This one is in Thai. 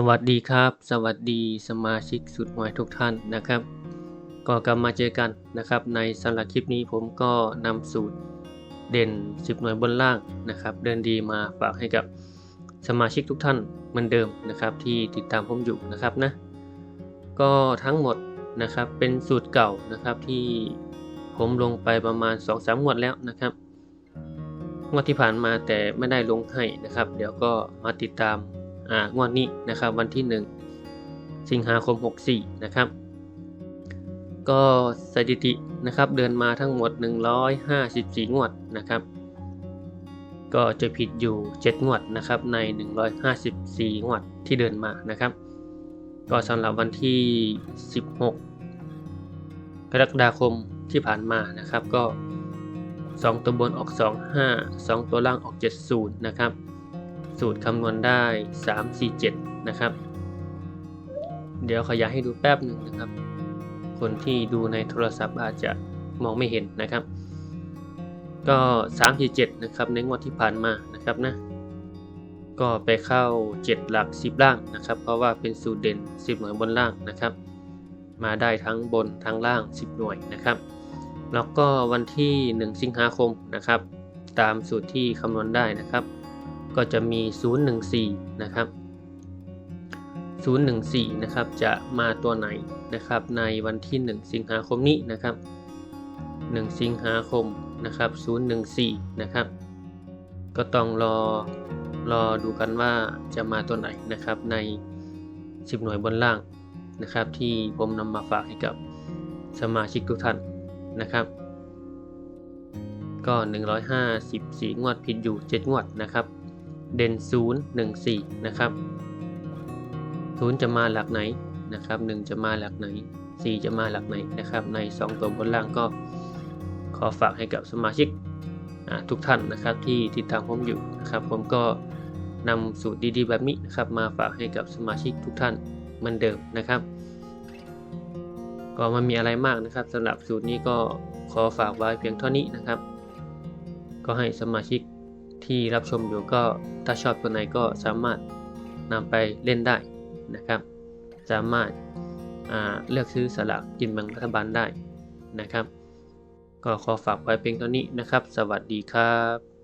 สวัสดีครับ สวัสดีสมาชิกสุดหวยทุกท่านนะครับ ก็กลับมาเจอกันนะครับ ในสำหรับคลิปนี้ผมก็นำสูตรเด่น 10 หน่วยบนล่างนะครับ เดินดีมาฝากให้กับสมาชิกทุกท่านเหมือนเดิมนะครับ ที่ติดตามผมอยู่นะครับนะก็ทั้งหมดนะครับเป็นสูตรเก่านะครับที่ผมลงไปประมาณ 2-3งวดแล้วนะครับงวดที่ผ่านมาแต่ไม่ได้ลงให้นะครับ เดี๋ยวก็มาติดตาม งวดนี้นะครับวันที่ 1 สิงหาคม 64 นะครับ ก็สถิตินะครับเดินมาทั้งหมด 154 งวดนะครับ ก็จะผิดอยู่ 7 งวดนะครับใน 154 งวดที่เดินมานะครับ ก็สำหรับวันที่ 16 กรกฎาคมที่ผ่านมานะครับก็ 2 ตัวบนออก 2 5 2 ตัวล่างออก 70 นะครับ สูตรคำนวณได้ 3 4 7 นะครับ เดี๋ยวขยายให้ดูแป๊บหนึ่งนะครับ คนที่ดูในโทรศัพท์อาจจะมองไม่เห็นนะครับ ก็ 3 4 7 นะครับในงวดที่ผ่านมานะครับนะ ก็ไปเข้า 7 หลัก 10 ล่างนะครับ เพราะว่าเป็นสูตรเด่น 10 หน่วยบนล่างนะครับ มาได้ทั้งบนทั้งล่าง 10 หน่วยนะครับ แล้วก็วันที่ 1 สิงหาคมนะครับ ตามสูตรที่คำนวณได้นะครับ ก็จะมี 014 นะครับ 014 นะครับ จะมาตัวไหนนะครับ ในวันที่ 1 สิงหาคมนี้นะครับ 1 สิงหาคมนะครับ 014 นะครับ ก็ต้องรอรอดูกันว่าจะมาตัวไหนนะครับใน 10 หน่วยบนล่างนะครับ ที่ผมนำมาฝากให้กับสมาชิกทุกท่านนะครับ ก็ 154 งวดผิดอยู่ 7 งวดนะครับ เด่น 0 1 4 นะครับ 0 จะมาหลักไหนนะครับ 1 จะมาหลักไหน 4 จะมาหลักไหนนะครับ ใน 2 ตัวบนล่างก็ขอฝากให้กับสมาชิกทุกท่านนะครับที่ติดตามผมอยู่นะครับ ผมก็นำสูตรดีๆแบบนี้นะครับมาฝากให้กับสมาชิกทุกท่านเหมือนเดิมนะครับ ก็มันมีอะไรมากนะครับสำหรับสูตรนี้ก็ขอฝากไว้เพียงเท่านี้นะครับ ก็ให้สมาชิก ที่รับชมอยู่ก็ถ้าชอบตัวไหนก็สามารถนำไปเล่นได้นะครับ สามารถเลือกซื้อสลากกินแบ่งรัฐบาลได้นะครับ ก็ขอฝากไว้เพียงเท่านี้นะครับ สวัสดีครับ